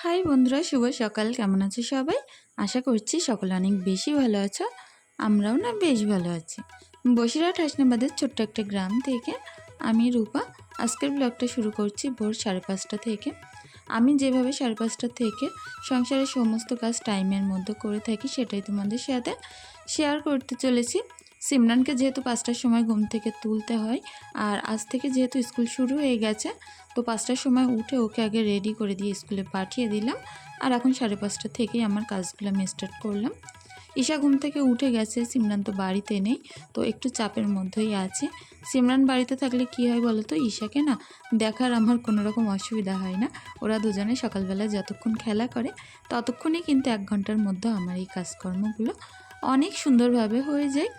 High বন্ধুরা, শুভ সকাল। কেমন আছো সবাই? আশা করছি সকলে অনেক বেশি ভালো আছো, আমরাও না বেশ ভালো আছি। বসিরহাট হাসনাবাদের ছোট্ট একটা গ্রাম থেকে আমি রূপা। আজকের ব্লগটা শুরু করছি ভোর সাড়ে পাঁচটা থেকে। আমি যেভাবে সাড়ে পাঁচটা থেকে সংসারের সমস্ত কাজ টাইমের মধ্যে করে থাকি সেটাই তোমাদের সাথে শেয়ার করতে চলেছি। সিমরানকে যেহেতু পাঁচটার সময় ঘুম থেকে তুলতে হয় আর আজ থেকে যেহেতু স্কুল শুরু হয়ে গেছে, তো পাঁচটার সময় উঠে ওকে আগে রেডি করে দিয়ে স্কুলে পাঠিয়ে দিলাম। আর এখন সাড়ে পাঁচটা থেকেই আমার কাজগুলো আমি স্টার্ট করলাম। ঈশা ঘুম থেকে উঠে গেছে, সিমরান তো বাড়িতে নেই, তো একটু চাপের মধ্যেই আছে। সিমরান বাড়িতে থাকলে কি হয় বলো তো? ঈশাকে না দেখার আমার কোনো রকম অসুবিধা হয় না। ওরা দুজনে সকালবেলা যতক্ষণ খেলা করে, ততক্ষণই কিন্তু এক ঘণ্টার মধ্যে আমার এই কাজকর্মগুলো অনেক সুন্দরভাবে হয়ে যায়।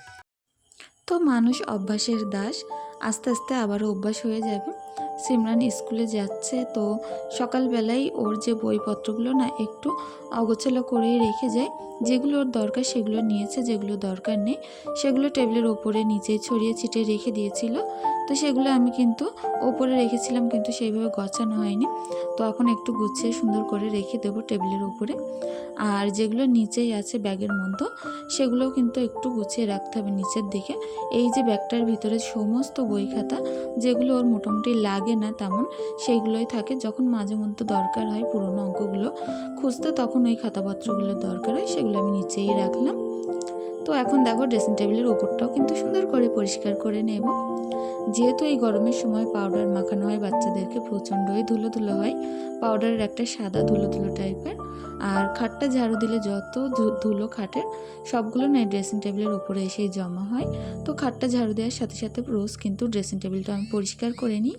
তো মানুষ অভ্যাসের দাস। আস্তে আস্তে আবারও অভ্যাস হয়ে যাবে। সিমরান স্কুলে যাচ্ছে তো সকালবেলাই ওর যে বইপত্রগুলো না একটু অগোছালো করেই রেখে যায়। যেগুলো ওর দরকার সেগুলো নিয়েছে, যেগুলো দরকার নেই। সেগুলো টেবিলের ওপরে নিচে ছড়িয়ে ছিটিয়ে রেখে দিয়েছিল। তো সেগুলো আমি কিন্তু ওপরে রেখেছিলাম, কিন্তু সেইভাবে গছানো হয়নি। তো এখন একটু গুছিয়ে সুন্দর করে রেখে দেবো টেবিলের উপরে। আর যেগুলো নিচেই আছে ব্যাগের মধ্যে, সেগুলোও কিন্তু একটু গুছিয়ে রাখতে হবে নিচের দিকে। এই যে ব্যাগটার ভিতরে সমস্ত বই খাতা, যেগুলো ওর মোটামুটি লাগে না তেমন, সেইগুলোই থাকে। যখন মাঝে মধ্যে দরকার হয় পুরোনো অঙ্কগুলো খুঁজতে, তখন ওই খাতাপত্রগুলো দরকার হয়, সেগুলো আমি নিচেই রাখলাম। তো এখন দেখো ড্রেসিং টেবিলের ওপরটাও কিন্তু সুন্দর করে পরিষ্কার করে নেব। যেহেতু এই গরমের সময় পাউডার মাখানো হয়, বাচ্চাদেরকে প্রচণ্ডই ধুলো ধুলো হয়। পাউডারের একটা সাদা ধুলো ধুলো টাইপের আর খাটটা ঝাড়ু দিলে যত ধুলো খাটের সবগুলো না ড্রেসিং টেবিলের উপরে এসেই জমা হয়। তো খাটটা ঝাড়ু দেওয়ার সাথে সাথে রোজ কিন্তু ড্রেসিং টেবিলটা আমি পরিষ্কার করে নিই।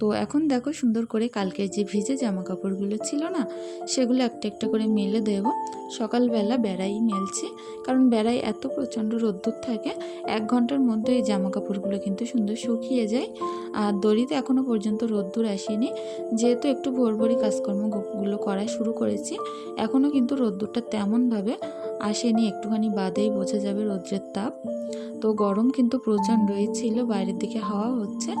তো এখন দেখো সুন্দর করে কালকের যে ভিজে জামা কাপড়গুলো ছিল না, সেগুলো একটা একটা করে মেলে দেব। সকালবেলা বেড়াই মেলছি, কারণ বেড়াই এত প্রচণ্ড রোদ্দুর থাকে, এক ঘণ্টার মধ্যে এই জামা কাপড়গুলো কিন্তু সুন্দর শুকিয়ে যায়। আর দড়িতে এখনও পর্যন্ত রোদ্দুর আসেনি, যেহেতু একটু ভোর ভোরই কাজকর্মগুলো করা শুরু করেছি এখনও কিন্তু রোদ্দুরটা তেমনভাবে আসেনি, একটুখানি বাদেই বোঝা যাবে রৌদ্রের তাপ। তো গরম কিন্তু প্রচণ্ডই ছিল বাইরের দিকে হাওয়া হচ্ছে।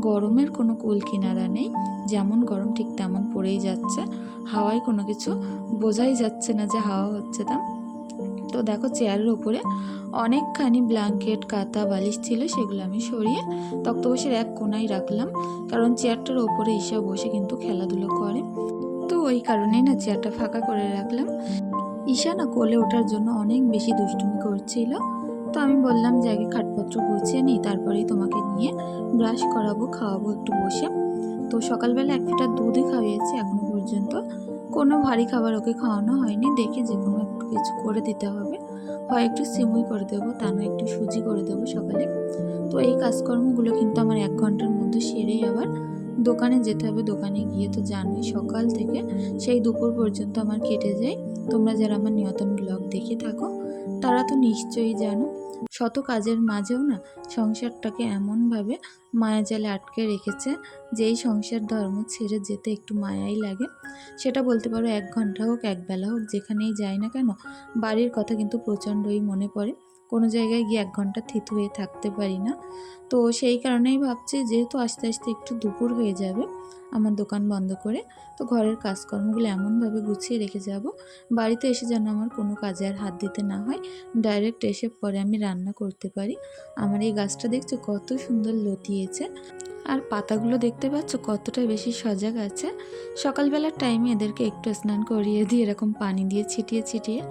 গরমের কোনো কুল কিনারা নেই, যেমন গরম ঠিক তেমন পড়েই যাচ্ছে। হাওয়ায় কোনো কিছু বোঝাই যাচ্ছে না যে হাওয়া হচ্ছে তা। তো দেখো চেয়ারের ওপরে অনেকখানি ব্ল্যাঙ্কেট কাতা বালিশ ছিল, সেগুলো আমি সরিয়ে তক্তপোষের এক কোনায় রাখলাম। কারণ চেয়ারটার ওপরে ঈশা বসে কিন্তু খেলাধুলো করে। তো ওই কারণেই না চেয়ারটা ফাঁকা করে রাখলাম। ঈশা না কোলে ওঠার জন্য অনেক বেশি দুষ্টুমি করছিল। তো আমি বললাম যে আগে খাটপত্র গুছিয়ে নিই, তারপরেই তোমাকে নিয়ে ব্রাশ করাবো, খাওয়াবো একটু বসে। তো সকালবেলা এক লিটার দুধই খাইয়েছি এখনও পর্যন্ত। কোনো ভারী খাবার ওকে খাওয়ানো হয়নি, দেখে যে কোনো একটু কিছু করে দিতে হবে। হয় একটু সিমুই করে দেবো, তা নয় একটু সুজি করে দেবো সকালে। তো এই কাজকর্মগুলো কিন্তু আমার এক ঘণ্টার মধ্যে সেরেই আবার দোকানে যেতে হবে। দোকানে গিয়ে তো জানোই সকাল থেকে, সেই দুপুর পর্যন্ত আমার কেটে যায়। তোমরা যারা আমার নিয়তন ব্লগ দেখে থাকো তারা তো নিশ্চয়ই জানো, শত কাজের মাঝেও না সংসারটাকে এমনভাবে মায়াজালে আটকে রেখেছে যে এই সংসার ধর্ম ছেড়ে যেতে একটু মায়াই লাগে। সেটা বলতে পারো এক ঘণ্টা হোক, এক বেলা হোক, যেখানেই যাই না কেন, বাড়ির কথা কিন্তু প্রচণ্ডই মনে পড়ে। কোনো জায়গায় গিয়ে এক ঘণ্টা থিতু হয়ে থাকতে পারি না। তো সেই কারণেই ভাবছি, যেহেতু আস্তে আস্তে একটু দুপুর হয়ে যাবে আমার দোকান বন্ধ করে তো ঘরের কাজকর্মগুলো এমনভাবে গুছিয়ে রেখে যাব। বাড়িতে এসে যেন আমার কোনো কাজে আর হাত দিতে না হয় ডাইরেক্ট এসে পরে আমি রান্না করতে পারি। আমার এই গাছটা দেখছ কত সুন্দর লতিয়েছে। আর পাতাগুলো দেখতে পাচ্ছ কতটা বেশি সজাগ আছে। সকালবেলার টাইমে এদেরকে একটু স্নান করিয়ে দিয়ে এরকম পানি দিয়ে ছিটিয়ে ছিটিয়ে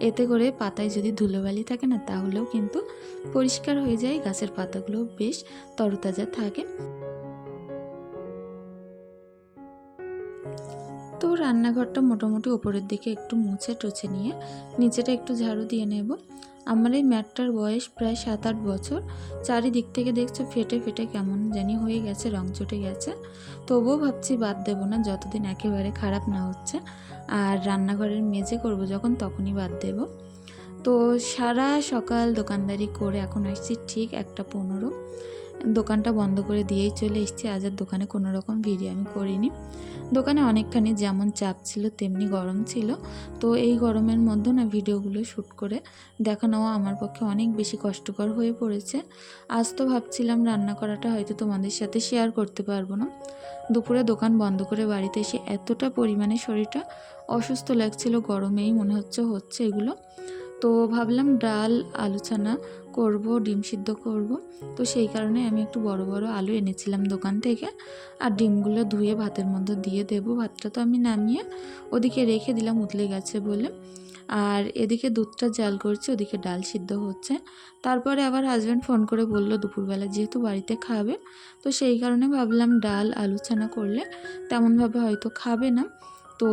এতে করে পাতায় যদি ধুলোবালি থাকে না তাহলেও কিন্তু পরিষ্কার হয়ে যায় গাছের পাতাগুলো বেশ তরতাজা থাকে। রান্নাঘরটা মোটামুটি ওপরের দিকে একটু মুছে টুছে নিয়ে নিচেটা একটু ঝাড়ু দিয়ে নেব। আমার এই ম্যাটটার বয়স প্রায় সাত আট বছর। চারিদিক থেকে দেখছ ফেটে ফেটে কেমন জানি হয়ে গেছে, রং চটে গেছে। তবুও ভাবছি বাদ দেবো না, যতদিন একেবারে খারাপ না হচ্ছে। আর রান্নাঘরের মেজে করব যখন তখনই বাদ দেব। তো সারা সকাল দোকানদারি করে এখন আসছি ঠিক একটা পনেরো। দোকানটা বন্ধ করে দিয়েই চলে এসেছি। আজ আর দোকানে কোনো রকম ভিডিও আমি করিনি। দোকানে অনেকখানি যেমন চাপ ছিল, তেমনি গরম ছিল। তো এই গরমের মধ্যে না ভিডিওগুলো শ্যুট করে দেখানোও আমার পক্ষে অনেক বেশি কষ্টকর হয়ে পড়েছে। আজ তো ভাবছিলাম রান্না করাটা হয়তো তোমাদের সাথে শেয়ার করতে পারব না। দুপুরে দোকান বন্ধ করে বাড়িতে এসে এতটা পরিমাণে শরীরটা অসুস্থ লাগছিল, গরমেই মনে হচ্ছে হচ্ছে এগুলো। তো ভাবলাম ডাল, আলু ছানা করব, ডিম সিদ্ধ করব। তো সেই কারণে আমি একটু বড় বড় আলু এনেছিলাম দোকান থেকে। আর ডিমগুলো ধুয়ে ভাতের মধ্যে দিয়ে দেবো। ভাতটা তো আমি নামিয়ে ওদিকে রেখে দিলাম উতলে গেছে বলে। আর এদিকে দুধটা জাল করছে, ওদিকে ডাল সিদ্ধ হচ্ছে। তারপরে আবার হাজব্যান্ড ফোন করে বলল, দুপুরবেলা যেহেতু বাড়িতে খাবে। তো সেই কারণে ভাবলাম ডাল, আলু ছানা করলে তেমনভাবে হয়তো খাবে না। তো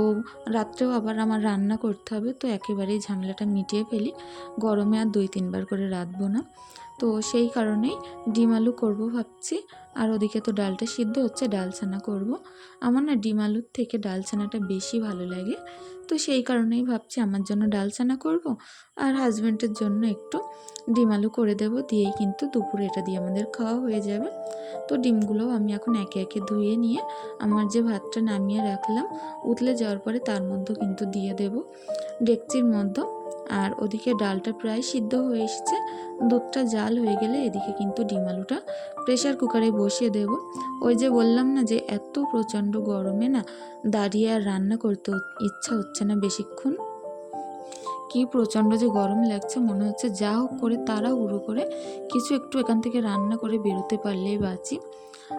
রাত্রেও আবার আমার রান্না করতে হবে, তো একেবারেই ঝামেলাটা মিটিয়ে ফেলি। গরমে আর দুই তিনবার করে রাঁধবো না। তো সেই কারণেই ডিম আলু করব ভাবছি। আর ওদিকে তো ডালটা সিদ্ধ হচ্ছে, ডাল ছানা করব। আমার না ডিম আলুর থেকে ডাল ছানাটা বেশি ভালো লাগে। তো সেই কারণেই ভাবছি আমার জন্য ডাল ছানা করব আর হাজব্যান্ডের জন্য একটু ডিম আলু করে দেবো। দিয়েই কিন্তু দুপুরে এটা দিয়ে আমাদের খাওয়া হয়ে যাবে। তো ডিমগুলোও আমি এখন একে একে ধুয়ে নিয়ে আমার যে ভাতটা নামিয়ে রাখলাম, উতলে যাওয়ার পরে তার মধ্যে কিন্তু দিয়ে দেব। ডেকচির মধ্যে আর ওদিকে ডালটা প্রায় সিদ্ধ হয়ে এসেছে। দুধটা জাল হয়ে গেলে এদিকে কিন্তু ডিম আলুটা প্রেশার কুকারে বসিয়ে দেব। ওই যে বললাম না যে এত প্রচণ্ড গরমে না দাঁড়িয়ে আর রান্না করতে ইচ্ছা হচ্ছে না বেশিক্ষণ। কি প্রচণ্ড যে গরম লাগছে, মনে হচ্ছে যা হোক করে তারা উড়ো করে কিছু একটু এখান থেকে রান্না করে বেরোতে পারলেই বাঁচি।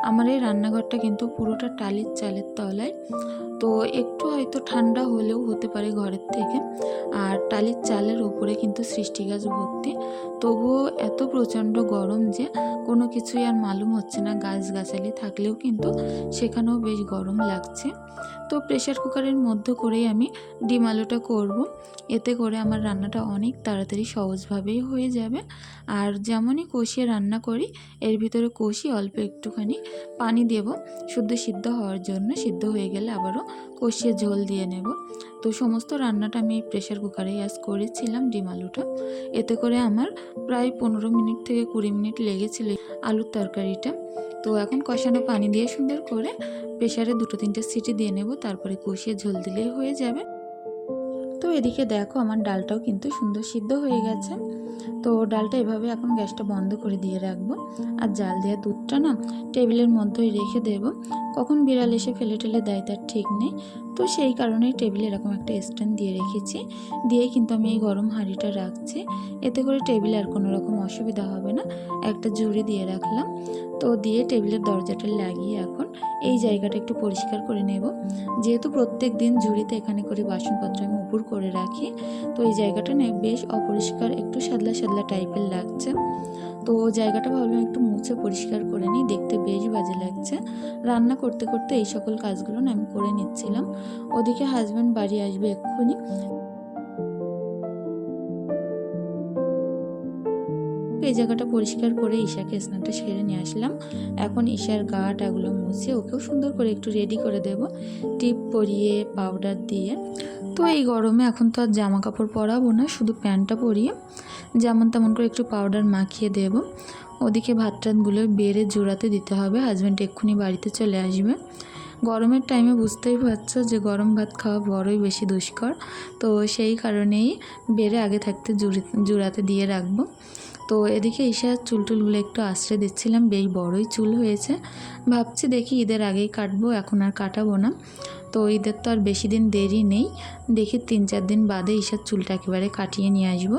আমার এই রান্নাঘরটা কিন্তু পুরোটা টালির চালের তলায়। তো একটু হয়তো ঠান্ডা হলেও হতে পারে ঘরের থেকে। আর টালির চালের ওপরে কিন্তু সৃষ্টি গাছ ভর্তি। তবুও এত প্রচণ্ড গরম যে কোনো কিছুই আর মালুম হচ্ছে না গাছগাছালি থাকলেও কিন্তু সেখানেও বেশ গরম লাগছে। তো প্রেশার কুকারের মধ্যে করেই আমি ডিম আলুটা করব। এতে করে আমার রান্নাটা অনেক তাড়াতাড়ি সহজভাবেই হয়ে যাবে। আর যেমনই কষিয়ে রান্না করি, এর ভিতরে কষি অল্প একটুখানি পানি দেব। শুদ্ধ সিদ্ধ হওয়ার জন্য সিদ্ধ হয়ে গেলে আবারও কষিয়ে ঝোল দিয়ে নেব। তো সমস্ত রান্নাটা আমি প্রেশার কুকারেই আজ করেছিলাম ডিম আলুটা। এতে করে আমার প্রায় পনেরো মিনিট থেকে কুড়ি মিনিট লেগেছিল আলুর তরকারিটা। তো এখন কষানো পানি দিয়ে সুন্দর করে প্রেশারে দুটো তিনটে সিটি দিয়ে নেব, তারপরে কষিয়ে ঝোল দিলেই হয়ে যাবে। তো এদিকে দেখো আমার ডালটাও কিন্তু সুন্দর সিদ্ধ হয়ে গেছে। তো ডালটা এভাবে এখন গ্যাসটা বন্ধ করে দিয়ে রাখব। আর জাল দেওয়া দুধটা না টেবিলের মধ্যেই রেখে দেব। কখন বিড়াল এসে ফেলে টেলে দেয় তার ঠিক নেই। তো সেই কারণেই টেবিলে এরকম একটা স্ট্যান্ড দিয়ে রেখেছি। দিয়ে কিন্তু আমি এই গরম হাঁড়িটা রাখছি। এতে করে টেবিলে আর কোনো রকম অসুবিধা হবে না। একটা জুড়ে দিয়ে রাখলাম। তো দিয়ে টেবিলের দরজাটা লাগিয়ে এখন এই জায়গাটা একটু পরিষ্কার করে নেব। যেহেতু প্রত্যেক দিন ঝুড়িতে এখানে করে বাসনপত্র আমি উপর করে রাখি, তো এই জায়গাটা না বেশ অপরিষ্কার, একটু সাদলা সাদলা টাইপের লাগছে। তো জায়গাটা ভাবলাম একটু মুছে পরিষ্কার করে নিই, দেখতে বেশ বাজে লাগছে। রান্না করতে করতে এই সকল কাজগুলো না আমি করে নিচ্ছিলাম। ওদিকে হাজব্যান্ড বাড়ি আসবে এক্ষুনি। এই জায়গাটা পরিষ্কার করে ঈশাকে স্নানটা সেরে নিয়ে আসলাম। এখন ঈশার গা টাগুলো মুছে ওকেও সুন্দর করে একটু রেডি করে দেব। টিপ পরিয়ে পাউডার দিয়ে। তো এই গরমে এখন তো আর জামা কাপড় পরাবো না, শুধু প্যান্টটা পরিয়ে যেমন তেমন করে একটু পাউডার মাখিয়ে দেব। ওদিকে ভাত টাতগুলো বেড়ে জোড়াতে দিতে হবে। হাজব্যান্ড এক্ষুনি বাড়িতে চলে আসবে। গরমের টাইমে বুঝতেই পারছ যে গরম ভাত খাওয়া বড়ই বেশি দুষ্কর। তো সেই কারণেই বেড়ে আগে থাকতে জুড়াতে দিয়ে রাখব। তো এদিকে ঈশার চুলটুলগুলো একটু আশ্রয় দিচ্ছিলাম, বেশ বড়ই চুল হয়েছে। ভাবছি দেখি ঈদের আগেই কাটবো, এখন আর কাটাবো না। তো ঈদের তো আর বেশি দিন দেরি নেই। দেখি তিন চার দিন বাদে ঈশার চুলটা একেবারে কাটিয়ে নিয়ে আসব।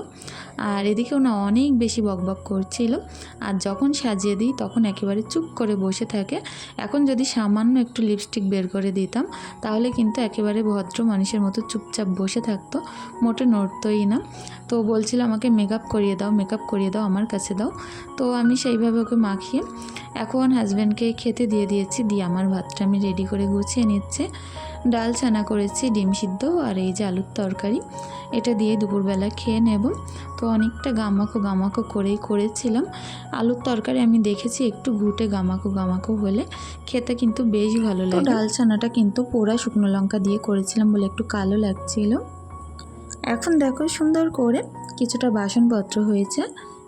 আর এদিকেও না অনেক বেশি বকবক করছিল। আর যখন সাজিয়ে দিই তখন একেবারে চুপ করে বসে থাকে। এখন যদি সামান্য একটু লিপস্টিক বের করে দিতাম, তাহলে কিন্তু একেবারে ভদ্র মানুষের মতো চুপচাপ বসে থাকতো। মোটে নড়তোই না। তো বলছিল, আমাকে মেকআপ করিয়ে দাও মেকআপ করিয়ে দাও, আমার কাছে দাও। তো আমি সেইভাবে ওকে মাখিয়ে এখন হাজব্যান্ডকে খেতে দিয়ে দিয়েছি দিয়ে আমার ভাতটা আমি রেডি করে গুছিয়ে নিচ্ছে। ডাল ছানা করেছি ডিম সিদ্ধ আর এই যে আলুর তরকারি। এটা দিয়ে দুপুরবেলা খেয়ে নেব। তো অনেকটা গামাকো গামাকো করেই করেছিলাম। আলুর তরকারি আমি দেখেছি একটু ঘুটে গামাকো গামাকো হলে খেতে কিন্তু বেশ ভালো লাগে। ডাল ছানাটা কিন্তু পোড়া শুকনো লঙ্কা দিয়ে করেছিলাম বলে একটু কালো লাগছিল। এখন দেখো সুন্দর করে কিছুটা বাসনপত্র হয়েছে।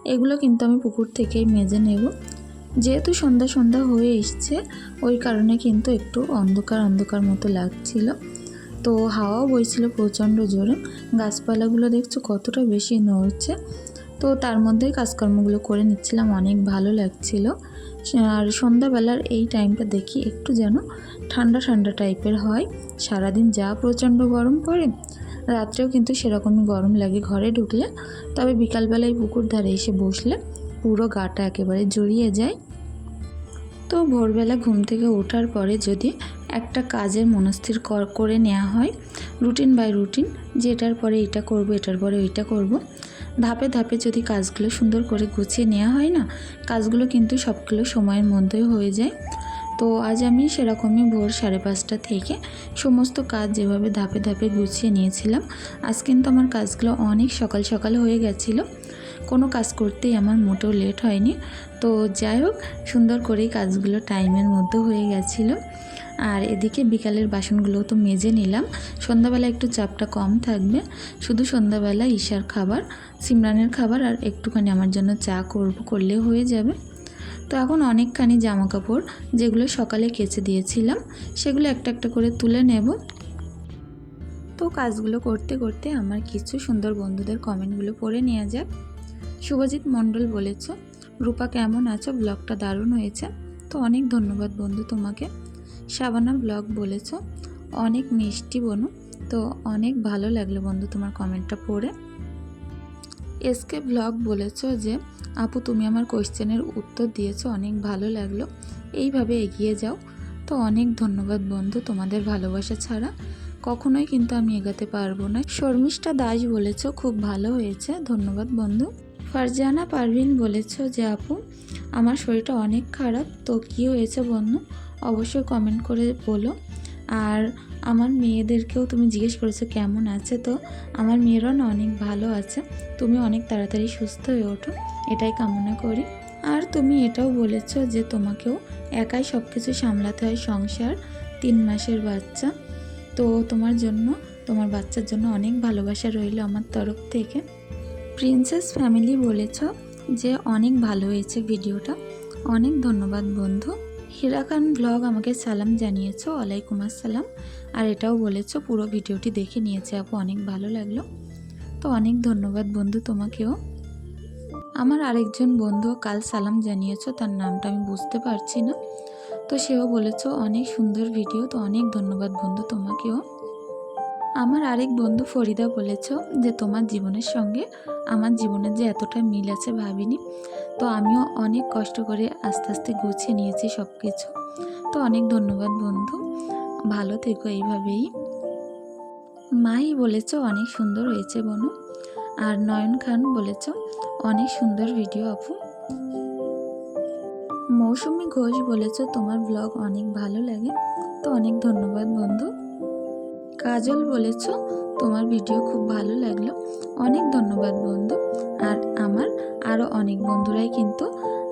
এগুলো কিন্তু আমি পুকুর থেকেই মেজে নেব। যেহেতু সন্ধ্যা সন্ধ্যা হয়ে এসছে, ওই কারণে কিন্তু একটু অন্ধকার অন্ধকার মতো লাগছিল। তো হাওয়াও বইছিল প্রচণ্ড জোরে। গাছপালাগুলো দেখছ কতটা বেশি নড়ছে। তো তার মধ্যেই কাজকর্মগুলো করে নিচ্ছিলাম, অনেক ভালো লাগছিল। আর সন্ধ্যাবেলার এই টাইমটা দেখি একটু যেন ঠান্ডা ঠান্ডা টাইপের হয়। সারাদিন যা প্রচণ্ড গরম পড়ে, রাত্রেও কিন্তু সেরকমই গরম লাগে ঘরে ঢুকলে। তবে বিকালবেলায় পুকুর ধারে এসে বসলে পুরো গাটা একেবারে জড়িয়ে যায়। তো ভোরবেলা ঘুম থেকে ওঠার পরে যদি একটা কাজের মনস্থির কর- নেওয়া হয়, রুটিন বাই রুটিন, যে এটার পরে এটা করব, এটার পরে ওইটা করব, ধাপে ধাপে যদি কাজগুলো সুন্দর করে গুছিয়ে নেওয়া হয় না, কাজগুলো কিন্তু সবগুলো সময়ের মধ্যেই হয়ে যায়। তো আজ আমি সেরকমই ভোর সাড়ে পাঁচটা থেকে সমস্ত কাজ যেভাবে ধাপে ধাপে গুছিয়ে নিয়েছিলাম, আজ কিন্তু আমার কাজগুলো অনেক সকাল সকাল হয়ে গেছিল। কোনো কাজ করতেই আমার মোটেও লেট হয়নি। তো যাই হোক, সুন্দর করেই কাজগুলো টাইমের মধ্যে হয়ে গেছিল। আর এদিকে বিকালের বাসনগুলো তো মেজে নিলাম। সন্ধ্যাবেলা একটু চাপটা কম থাকবে। শুধু সন্ধ্যাবেলা ঈশার খাবার, সিমরানের খাবার আর একটুখানি আমার জন্য চা করব, করলে হয়ে যাবে। তো এখন অনেকখানি জামা কাপড় যেগুলো সকালে কেচে দিয়েছিলাম, সেগুলো একটা একটা করে তুলে নেব। তো কাজগুলো করতে করতে আমার কিছু সুন্দর বন্ধুদের কমেন্টগুলো পড়ে নেওয়া যাক। শুভজিৎ মণ্ডল বলেছ, রূপা, কেমন আছো? ব্লগটা দারুণ হয়েছে। তো অনেক ধন্যবাদ বন্ধু তোমাকে। শাবানা ব্লগ বলেছ, অনেক মিষ্টি বনু। তো অনেক ভালো লাগল বন্ধু তোমার কমেন্টটা পড়ে। এসকে ব্লগ বলেছ যে, আপু, তুমি আমার কোশ্চেনের উত্তর দিয়েছ, অনেক ভালো লাগল। এইভাবে এগিয়ে যাও। তো অনেক ধন্যবাদ বন্ধু তোমাদের ভালোবাসা ছাড়া। কখনোই কিন্তু আমি এগাতে পারব না। শর্মিষ্ঠা দাস বলেছ, খুব ভালো হয়েছে। ধন্যবাদ বন্ধু। ফারজানা পারভিন বলেছ যে, আপু, আমার শরীরটা অনেক খারাপ, তো কি হয়েছে বন্ধু? অবশ্যই কমেন্ট করে বলো। আর আমার মেয়েদেরকেও তুমি জিজ্ঞেস করেছ কেমন আছে, তো আমার মেয়েরাও না অনেক ভালো আছে। তুমি অনেক তাড়াতাড়ি সুস্থ হয়ে ওঠো, এটাই কামনা করি। আর তুমি এটাও বলেছ যে, তোমাকেও একাই সব কিছু সামলাতে হয়, সংসার, তিন মাসের বাচ্চা। তো তোমার জন্য, তোমার বাচ্চার জন্য অনেক ভালোবাসা রইল আমার তরফ থেকে। প্রিন্সেস ফ্যামিলি বলেছ যে অনেক ভালো হয়েছে ভিডিওটা। অনেক ধন্যবাদ বন্ধু। হিরাকান ব্লগ আমাকে সালাম জানিয়েছো, ওয়ালাইকুম আসসালাম। আর এটাও বলেছ পুরো ভিডিওটি দেখে নিয়েছে আপু, অনেক ভালো লাগল। তো অনেক ধন্যবাদ বন্ধু তোমাকেও। আমার আরেকজন বন্ধু কাল সালাম জানিয়েছো, তার নামটা আমি বুঝতে পারছি না। তো সেও বলেছ, অনেক সুন্দর ভিডিও। তো অনেক ধন্যবাদ বন্ধু তোমাকেও। আমার আরেক বন্ধু ফরিদা বলেছ যে তোমার জীবনের সঙ্গে আমার জীবনের যে এতটা মিল আছে ভাবিনি। তো আমিও অনেক কষ্ট করে আস্তে আস্তে গুছিয়ে নিয়েছি সব কিছু তো অনেক ধন্যবাদ বন্ধু। ভালো থেকো এইভাবেই। মাই বলেছ অনেক সুন্দর হয়েছে বনু। আর নয়ন খান বলেছ অনেক সুন্দর ভিডিও আপু। মৌসুমি ঘোষ বলেছ তোমার ব্লগ অনেক ভালো লাগে। তো অনেক ধন্যবাদ বন্ধু। কাজল বলেছ, তোমার ভিডিও খুব ভালো লাগল। অনেক ধন্যবাদ বন্ধু। আর আমার আরও অনেক বন্ধুরাই কিন্তু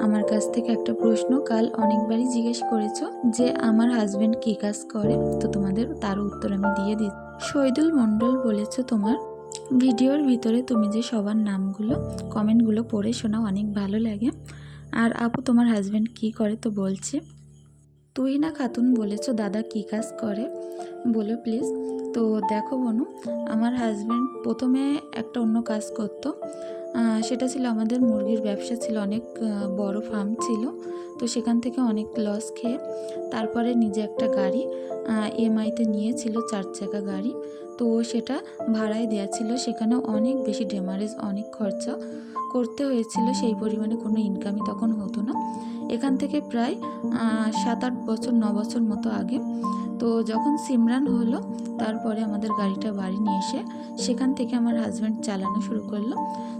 আমার কাছ থেকে একটা প্রশ্ন কাল অনেকবারই জিজ্ঞেস করেছ যে, আমার হাজব্যান্ড কী কাজ করে? তো তোমাদের তার উত্তর আমি দিয়ে দিই শহীদুল মণ্ডল বলেছ, তোমার ভিডিওর ভিতরে তুমি যে সবার নামগুলো কমেন্টগুলো পড়ে শোনাও অনেক ভালো লাগে। আর আপু, তোমার হাজব্যান্ড কী করে? তো বলছে তুহিনা খাতুন বলেছ দাদা কী কাজ করে? বলো প্লিজ তো দেখো বনু, আমার হাজব্যান্ড প্রথমে একটা অন্য কাজ করতো। সেটা ছিল আমাদের মুরগির ব্যবসা ছিল, অনেক বড় ফার্ম ছিল। তো সেখান থেকে অনেক লস খেয়ে তারপরে নিজে একটা গাড়ি ইএমআইতে নিয়েছিল, চার চাকা গাড়ি। তো সেটা ভাড়ায় দেওয়া ছিল, সেখানে অনেক বেশি ডেমারেজ অনেক খরচা। করতে হয়েছিল সেই পরিমাণে কোনো ইনকামই তখন হতো না। এখান থেকে প্রায় সাত আট বছর ন বছর মতো আগে। তো যখন সিমরান হলো, তারপরে আমাদের গাড়িটা বাড়ি নিয়ে এসে সেখান থেকে আমার হাজব্যান্ড চালানো শুরু করল।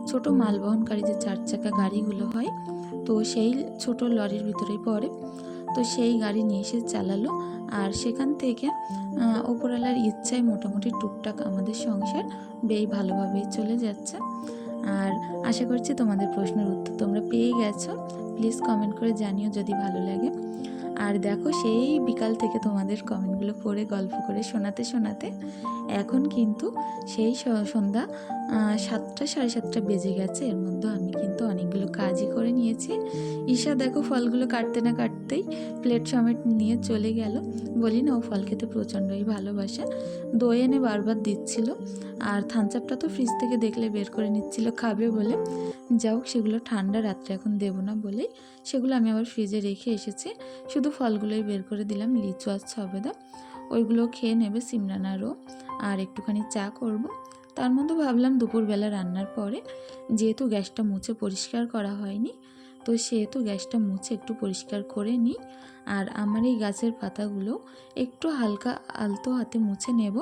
ছোট মালবহনকারী যে চার চাকা গাড়িগুলো হয়, তো সেই ছোট লরির ভিতরেই পড়ে। তো সেই গাড়ি নিয়ে এসে চালালো। আর সেখান থেকে ওপরওয়ালার ইচ্ছায় মোটামুটি টুকটাক আমাদের সংসার বেশ ভালোভাবেই চলে যাচ্ছে। আর আশা করছি তোমাদের প্রশ্নের উত্তর তোমরা পেয়ে গেছো। প্লিজ কমেন্ট করে জানিও যদি ভালো লাগে। আর দেখো সেই বিকাল থেকে তোমাদের কমেন্টগুলো পড়ে গল্প করে শোনাতে শোনাতে এখন কিন্তু সেই সন্ধ্যা সাতটা, সাড়ে সাতটা বেজে গেছে। এর মধ্যে আমি কিন্তু অনেকগুলো কাজই করে নিয়েছি। ঈশা দেখো ফলগুলো কাটতে না কাটতেই প্লেট সমেত নিয়ে চলে গেল। বলি না ও ফল খেতে প্রচণ্ডই ভালোবাসে। দই এনে বারবার দিচ্ছিল। আর থানচাপটা তো ফ্রিজ থেকে দেখলে বের করে নিচ্ছিল, খাবে বলে। যা হোক, সেগুলো ঠান্ডা রাত্রে এখন দেবো না বলেই সেগুলো আমি আবার ফ্রিজে রেখে এসেছি। শুধু ফলগুলোই বের করে দিলাম, লিচু আর সবেদা ওইগুলো খেয়ে নেবে সিমরানারও। আর একটুখানি চা করব। তার মধ্যে ভাবলাম দুপুরবেলা রান্নার পরে যেহেতু গ্যাসটা মুছে পরিষ্কার করা হয়নি, তো সেহেতু গ্যাসটা মুছে একটু পরিষ্কার করে নিই। আর আমার এই গাছের পাতাগুলো একটু হালকা আলতো হাতে মুছে নেব,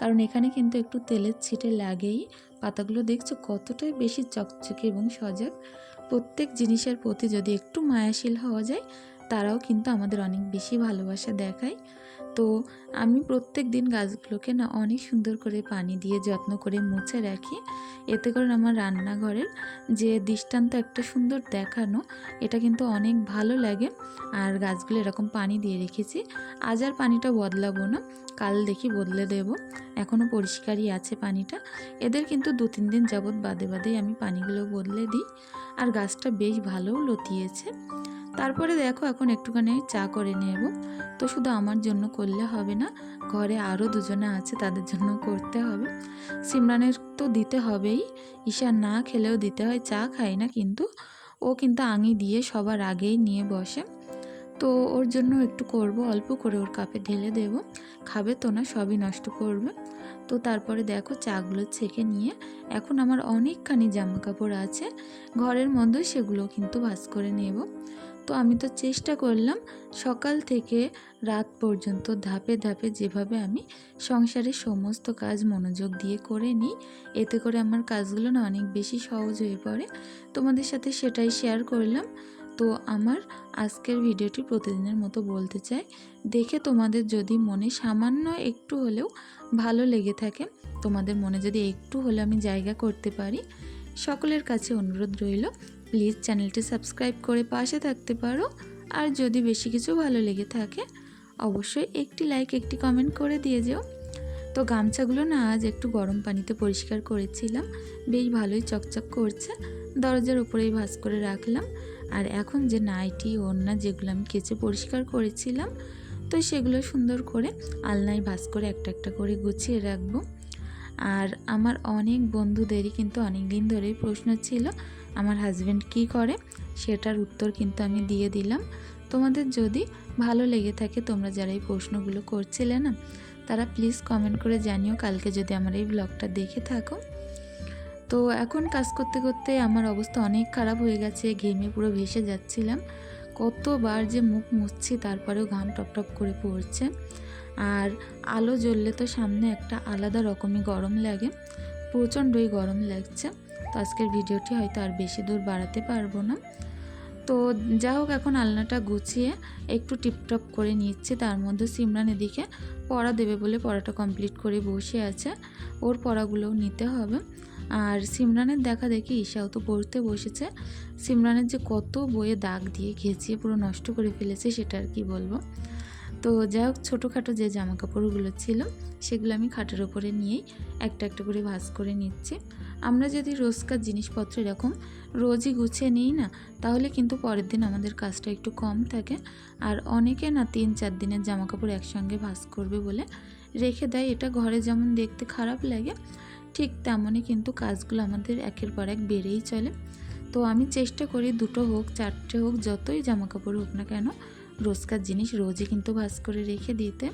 কারণ এখানে কিন্তু একটু তেলের ছিটে লাগেই। পাতাগুলো দেখছ কতটাই বেশি চকচকে এবং সজাগ। প্রত্যেক জিনিসের প্রতি যদি একটু মায়াশীল হওয়া যায়, তারাও কিন্তু আমাদের অনেক বেশি ভালোবাসা দেখায়। তো আমি প্রত্যেক দিন গাছগুলোকে না অনেক সুন্দর করে পানি দিয়ে যত্ন করে মুছে রাখি। এতে করে আমার রান্নাঘরের যে দৃষ্টান্ত একটা সুন্দর দেখানো, এটা কিন্তু অনেক ভালো লাগে। আর গাছগুলো এরকম পানি দিয়ে রেখেছি। আজ আর পানিটা বদলাবো না, কাল দেখি বদলে দেব। এখনও পরিষ্কারই আছে পানিটা। এদের কিন্তু দু তিন দিন যাবৎ বাদে বাদেই আমি পানিগুলো বদলে দিই। আর গাছটা বেশ ভালোও লতিয়েছে। তারপরে দেখো এখন একটুখানি চা করে নেব। তো শুধু আমার জন্য করলে হবে না, ঘরে আরও দুজনে আছে তাদের জন্য করতে হবে। সিমরানের তো দিতে হবেই ঈশা না খেলেও দিতে হয়, চা খায় না কিন্তু। ও কিন্তু আঙি দিয়ে সবার আগেই নিয়ে বসে। তো ওর জন্য একটু করব, অল্প করে ওর কাপে ঢেলে দেব। খাবে তো না, সবই নষ্ট করবে। তো তারপরে দেখো চাগুলো ছেঁকে নিয়ে, এখন আমার অনেকখানি জামা কাপড় আছে। ঘরের মধ্যে সেগুলো কিন্তু ভাজ করে নেব। তো আমি তো চেষ্টা করলাম সকাল থেকে রাত পর্যন্ত ধাপে ধাপে যেভাবে আমি সংসারের সমস্ত কাজ মনোযোগ দিয়ে করে নিই, এতে করে আমার কাজগুলো না অনেক বেশি সহজ হয়ে পড়ে। তোমাদের সাথে সেটাই শেয়ার করলাম। তো আমার আজকের ভিডিওটি প্রতিদিনের মতো বলতে চাই, দেখে তোমাদের যদি মনে সামান্য একটু হলেও ভালো লেগে থাকে, তোমাদের মনে যদি একটু হলে আমি জায়গা করতে পারি, সকলের কাছে অনুরোধ রইল। প্লিজ চ্যানেলটি সাবস্ক্রাইব করে পাশে থাকতে পারো। আর যদি বেশি কিছু ভালো লেগে থাকে, অবশ্যই একটি লাইক, একটি কমেন্ট করে দিয়ে যেও। তো গামছাগুলো না আজ একটু গরম পানিতে পরিষ্কার করেছিলাম। বেশ ভালোই চকচক করছে। দরজার উপরেই ভাঁজ করে রাখলাম। আর এখন যে নাইটি, ওড়না যেগুলো আমি কেচে পরিষ্কার করেছিলাম, তো সেগুলো সুন্দর করে আলনায় ভাঁজ করে একটা একটা করে গুছিয়ে রাখব। আর আমার অনেক বন্ধুদেরই কিন্তু অনেক দিন ধরেই প্রশ্ন ছিল আমার হাজব্যান্ড কি করে, সেটার উত্তর কিন্তু আমি দিয়ে দিলাম। তোমাদের যদি ভালো লেগে থাকে, তোমরা যারা এই প্রশ্নগুলো করছিলে না, তারা প্লিজ কমেন্ট করে জানিও, কালকে যদি আমার এই ব্লগটা দেখে থাকো। তো এখন কাজ করতে করতে আমার অবস্থা অনেক খারাপ হয়ে গেছে, ঘেমে পুরো ভেসে যাচ্ছিলাম। কতবার যে মুখ মুছছি, তারপরেও ঘাম টপ টপ করে পড়ছে। আর আলো জ্বললে তো সামনে একটা আলাদা রকমই গরম লাগে, প্রচণ্ডই গরম লাগছে। তো আজকের ভিডিওটি হয়তো আর বেশি দূর বাড়াতে পারব না। তো যা হোক, এখন আলনাটা গুছিয়ে একটু টিপটপ করে নিচ্ছে। তার মধ্যে সিমরান এদিকে পড়া দেবে বলে পড়াটা কমপ্লিট করে বসে আছে। ওর পড়াগুলোও নিতে হবে। আর সিমরানের দেখা দেখি ঈশাও তো পড়তে বসেছে। সিমরানের যে কত বইয়ে দাগ দিয়ে ঘেঁচিয়ে পুরো নষ্ট করে ফেলেছে, সেটা আর কি বলব। তো যাই হোক, ছোটোখাটো যে জামা কাপড়গুলো ছিল, সেগুলো আমি খাটের ওপরে নিয়েই একটা একটা করে ভাজ করে নিচ্ছি। আমরা যদি রোজকার জিনিসপত্র এরকম রোজই গুছিয়ে নিই না, তাহলে কিন্তু পরের দিন আমাদের কাজটা একটু কম থাকে। আর অনেকে না তিন চার দিনের জামা কাপড় একসঙ্গে ভাঁজ করবে বলে রেখে দেয়। এটা ঘরে যেমন দেখতে খারাপ লাগে, ঠিক তেমনই কিন্তু কাজগুলো আমাদের একের পর এক বেড়েই চলে। তো আমি চেষ্টা করি দুটো হোক, চারটে হোক, যতই জামা কাপড় হোক না কেন, রোজকার জিনিস রোজই কিন্তু ভাঁজ করে রেখে দিতে।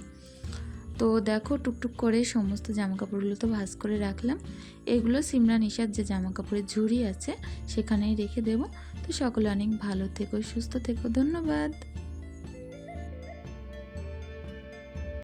তো দেখো টুকটুক করে সমস্ত জামা কাপড়গুলো তো ভাজ করে রাখলাম। এগুলো সিমরা ইশার যে জামা কাপড়ের ঝুড়ি আছে, সেখানেই রেখে দেব। তো সকলে অনেক ভালো থেকো, সুস্থ থেকো, ধন্যবাদ।